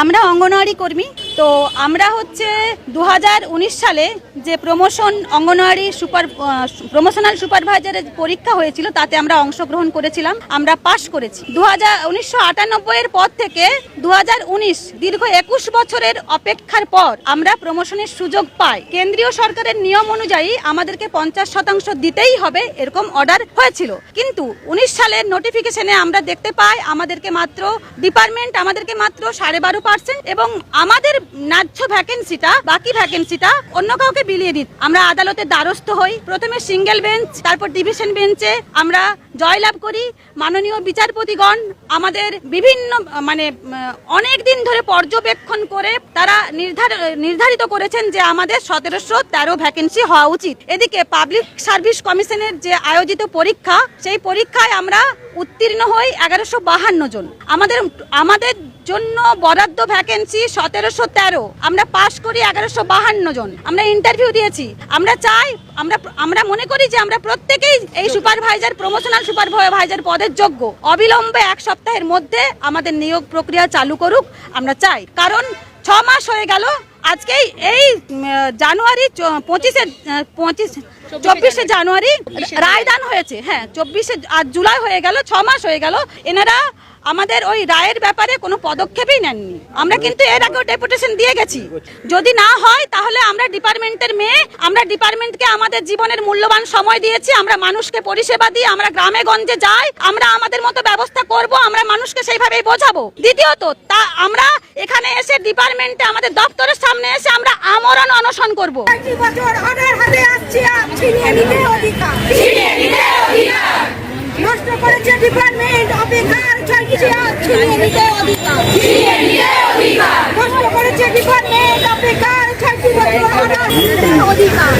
আমরা অঙ্গনওয়াড়ি কর্মী তো আমরা হচ্ছে দু হাজার উনিশ সালে যে প্রমোশন অঙ্গনওয়াড়ি সুপার প্রমোশনাল সুপারভাইজারের পরীক্ষা হয়েছিল, তাতে আমরা অংশগ্রহণ করেছিলাম। আমরা পাশ করেছি। দু হাজার উনিশশো এর পর থেকে দু হাজার উনিশ, দীর্ঘ একুশ বছরের অপেক্ষার পর আমরা প্রমোশনের সুযোগ পাই। কেন্দ্রীয় সরকারের নিয়ম অনুযায়ী আমাদেরকে পঞ্চাশ শতাংশ দিতেই হবে, এরকম অর্ডার হয়েছিল। কিন্তু উনিশ সালের নোটিফিকেশনে আমরা দেখতে পাই, আমাদেরকে মাত্র ডিপার্টমেন্ট আমাদেরকে মাত্র সাড়ে বারো পার্সেন্ট এবং আমাদের ন্যায্য ভ্যাকেন্সিটা বাকি ভ্যাকেন্সিটা অন্য কাউকে বিলিয়ে দিই আমরা আদালতে দ্বারস্থ হই। প্রথমে সিঙ্গেল বেঞ্চ, তারপর ডিভিশন বেঞ্চে আমরা জয়লাভ করি। মাননীয় বিচারপতিগণ আমাদের বিভিন্ন মানে অনেক দিন ধরে পর্যবেক্ষণ করে তারা নির্ধার, নির্ধারিত করেছেন যে আমাদের সতেরোশো তেরো ভ্যাকেন্সি হওয়া উচিত। এদিকে পাবলিক সার্ভিস কমিশনের যে আয়োজিত পরীক্ষা, সেই পরীক্ষায় আমরা উত্তীর্ণ হই এগারোশো বাহান্ন জন। আমাদের আমাদের জন্য বরাদ্দ ভ্যাকেন্সি সতেরোশো তেরো। আমরা পাশ করি এগারোশো বাহান্ন জন। আমরা ইন্টারভিউ দিয়েছি। আমরা চাই, আমরা আমরা মনে করি যে আমরা প্রত্যেকেই এই সুপারভাইজার প্রমোশনাল সুপারভাইজার পদের যোগ্য। অবিলম্বে এক সপ্তাহের মধ্যে আমাদের নিয়োগ প্রক্রিয়া চালু করুক, আমরা চাই। কারণ ছ মাস হয়ে গেল আজকেই এই জানুয়ারি পঁচিশে পঁচিশ চব্বিশে জানুয়ারি। রায়দান হয়েছে হ্যাঁ চব্বিশে আর জুলাই হয়ে গেল ছ মাস হয়ে গেল এনারা আমাদের ওই রায়ের ব্যাপারে কোনো পদক্ষেপই নেননি। আমরা কিন্তু এর আগেও ডেপুটেশন দিয়ে গেছি। যদি না হয়, তাহলে আমরা ডিপার্টমেন্টের মেয়ে, আমরা ডিপার্টমেন্টকে আমাদের জীবনের মূল্যবান সময় দিয়েছি, আমরা মানুষকে পরিষেবা দিই, আমরা গ্রামে গঞ্জে যাই, আমরা আমাদের মতো ব্যবস্থা করব, আমরা মানুষকে সেইভাবেই বোঝাবো। দ্বিতীয়ত, তা আমরা এখানে এসে ডিপার্টমেন্টে আমাদের দপ্তরের সামনে এসে আমরা আমরণ অনশন করব। কষ্ট করেছে বিপদ নেই অধিকার অধিকার